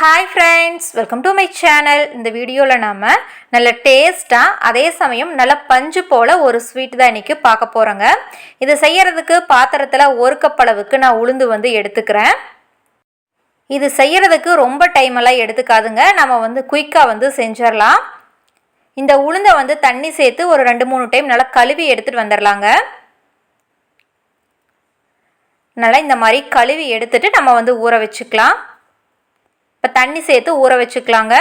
Hi friends welcome to my channel இந்த வீடியோவில் நாம் நல்ல டேஸ்ட்டாக அதே சமயம் நல்ல பஞ்சு போல் ஒரு ஸ்வீட் தான் இன்றைக்கி பார்க்க போகிறோங்க இது செய்யறதுக்கு பாத்திரத்தில் ஒரு கப் அளவுக்கு நான் உளுந்து வந்து எடுத்துக்கிறேன். இது செய்யறதுக்கு ரொம்ப டைம் எல்லாம் எடுத்துக்காதுங்க. நம்ம வந்து குயிக்காக வந்து செஞ்சிடலாம். இந்த உளுந்தை வந்து தண்ணி சேர்த்து ஒரு ரெண்டு மூணு டைம் நல்லா கழுவி எடுத்துகிட்டு வந்துடலாங்க. நல்லா இந்த மாதிரி கழுவி எடுத்துகிட்டு நம்ம வந்து ஊற வச்சுக்கலாம். இப்போ தண்ணி சேர்த்து ஊற வச்சுக்கலாங்க.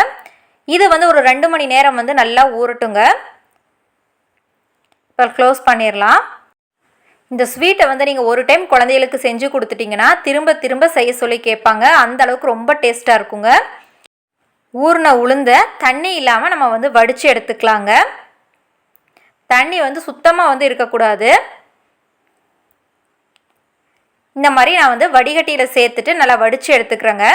இது வந்து ஒரு ரெண்டு மணி நேரம் வந்து நல்லா ஊறட்டுங்க. இப்போ க்ளோஸ் பண்ணிடலாம் இந்த ஸ்வீட்டை வந்து நீங்கள் ஒரு டைம் குழந்தைகளுக்கு செஞ்சு கொடுத்துட்டிங்கன்னா திரும்ப திரும்ப செய்ய சொல்லி கேட்பாங்க. அந்த அளவுக்கு ரொம்ப டேஸ்ட்டாக இருக்குங்க. ஊறின உளுந்த தண்ணி இல்லாமல் நம்ம வந்து வடித்து எடுத்துக்கலாங்க. தண்ணி வந்து சுத்தமாக வந்து இருக்கக்கூடாது. இந்த மாதிரி நான் வந்து வடிகட்டியில் சேர்த்துட்டு நல்லா வடித்து எடுத்துக்கிறேங்க.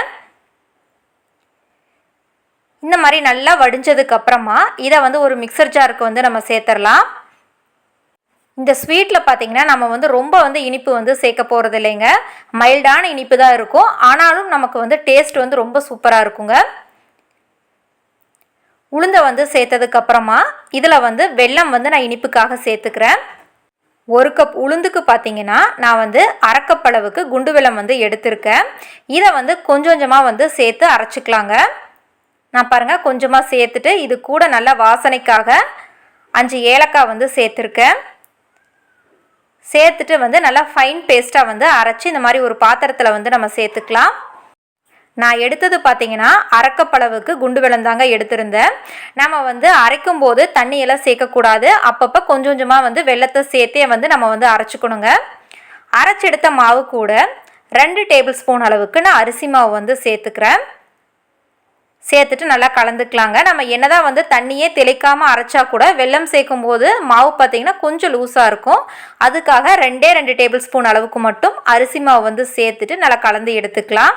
இந்த மாதிரி நல்லா வடிஞ்சதுக்கு அப்புறமா இதை வந்து ஒரு மிக்சர் ஜாருக்கு வந்து நம்ம சேர்த்துடலாம். இந்த ஸ்வீட்டில் பார்த்தீங்கன்னா நம்ம வந்து ரொம்ப வந்து இனிப்பு வந்து சேர்க்க போகிறது இல்லைங்க. மைல்டான இனிப்பு தான் இருக்கும். ஆனாலும் நமக்கு வந்து டேஸ்ட் வந்து ரொம்ப சூப்பராக இருக்குங்க. உளுந்தை வந்து சேர்த்ததுக்கு அப்புறமா இதில் வந்து வெல்லம் வந்து நான் இனிப்புக்காக சேர்த்துக்கிறேன். ஒரு கப் உளுந்துக்கு பார்த்தீங்கன்னா நான் வந்து அரைக்கப்பளவுக்கு குண்டு வெல்லம் வந்து எடுத்திருக்கேன். இதை வந்து கொஞ்சம் கொஞ்சமாக வந்து சேர்த்து அரைச்சிக்கலாங்க. நான் பாருங்கள் கொஞ்சமாக சேர்த்துட்டு இது கூட நல்ல வாசனைக்காக அஞ்சு ஏலக்காய் வந்து சேர்த்துருக்கேன். சேர்த்துட்டு வந்து நல்லா ஃபைன் பேஸ்ட்டாக வந்து அரைச்சி இந்த மாதிரி ஒரு பாத்திரத்தில் வந்து நம்ம சேர்த்துக்கலாம். நான் எடுத்தது பார்த்தீங்கன்னா அரைக்கப்பளவுக்கு குண்டு வெள்ளந்தாங்க எடுத்திருந்தேன். நம்ம வந்து அரைக்கும் போது தண்ணியெல்லாம் சேர்க்கக்கூடாது. அப்பப்போ கொஞ்சம் கொஞ்சமாக வந்து வெள்ளத்தை சேர்த்தே வந்து நம்ம வந்து அரைச்சிக்கணுங்க. அரைச்செடுத்த மாவு கூட ரெண்டு டேபிள் ஸ்பூன் அளவுக்கு நான் அரிசி மாவு வந்து சேர்த்துக்கிறேன். சேர்த்துட்டு நல்லா கலந்துக்கலாங்க. நம்ம என்னதான் வந்து தண்ணியே தெளிக்காமல் அரைச்சா கூட வெல்லம் சேர்க்கும் போது மாவு பார்த்திங்கன்னா கொஞ்சம் லூஸாக இருக்கும். அதுக்காக ரெண்டே ரெண்டு டேபிள் ஸ்பூன் அளவுக்கு மட்டும் அரிசி மாவு வந்து சேர்த்துட்டு நல்லா கலந்து எடுத்துக்கலாம்.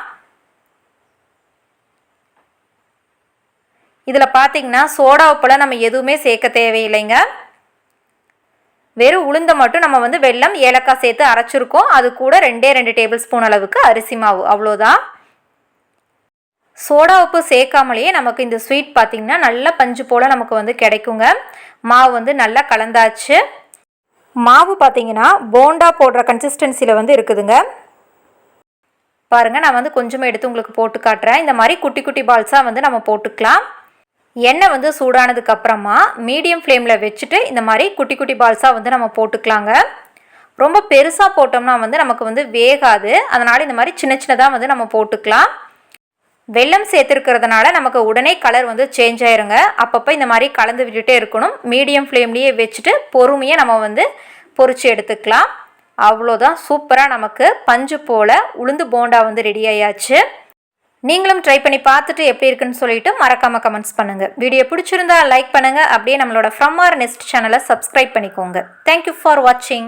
இதில் பார்த்தீங்கன்னா சோடா உப்பெல்லாம் நம்ம எதுவுமே சேர்க்க தேவையில்லைங்க. வெறும் உளுந்தை மட்டும் நம்ம வந்து வெல்லம் ஏலக்காய் சேர்த்து அரைச்சிருக்கோம். அது கூட ரெண்டே ரெண்டு டேபிள் ஸ்பூன் அளவுக்கு அரிசி மாவு. அவ்வளோதான். சோடா உப்பு சேர்க்காமலேயே நமக்கு இந்த ஸ்வீட் பார்த்திங்கன்னா நல்ல பஞ்சு போல் நமக்கு வந்து கிடைக்குங்க. மாவு வந்து நல்லா கலந்தாச்சு. மாவு பார்த்திங்கன்னா போண்டா போடுற கன்சிஸ்டன்சியில் வந்து இருக்குதுங்க. பாருங்கள் நான் வந்து கொஞ்சமாக எடுத்து உங்களுக்கு போட்டு காட்டுறேன். இந்த மாதிரி குட்டி குட்டி பால்ஸாக வந்து நம்ம போட்டுக்கலாம். எண்ணெய் வந்து சூடானதுக்கு அப்புறமா மீடியம் ஃப்ளேமில் வச்சுட்டு இந்த மாதிரி குட்டி குட்டி பால்ஸாக வந்து நம்ம போட்டுக்கலாங்க. ரொம்ப பெருசாக போட்டோம்னா வந்து நமக்கு வந்து வேகாது. அதனால் இந்த மாதிரி சின்ன சின்னதாக வந்து நம்ம போட்டுக்கலாம். வெள்ளம் சேர்த்துருக்கிறதுனால நமக்கு உடனே கலர் வந்து சேஞ்ச் ஆயிருங்க. அப்பப்போ இந்த மாதிரி கலந்து விட்டுட்டே இருக்கணும். மீடியம் ஃப்ளேம்லேயே வச்சுட்டு பொறுமையாக நம்ம வந்து பொறிச்சு எடுத்துக்கலாம். அவ்வளோதான் சூப்பராக நமக்கு பஞ்சு போல் உளுந்து போண்டா வந்து ரெடி ஆயாச்சு. நீங்களும் ட்ரை பண்ணி பார்த்துட்டு எப்படி இருக்குன்னு சொல்லிட்டு மறக்காமல் கமெண்ட்ஸ் பண்ணுங்கள் வீடியோ பிடிச்சிருந்தா லைக் பண்ணுங்கள் அப்படியே நம்மளோட ஃப்ரம் ஆர் நெஸ்ட் சேனலை சப்ஸ்கிரைப் பண்ணிக்கோங்க. தேங்க்யூ ஃபார் வாட்சிங்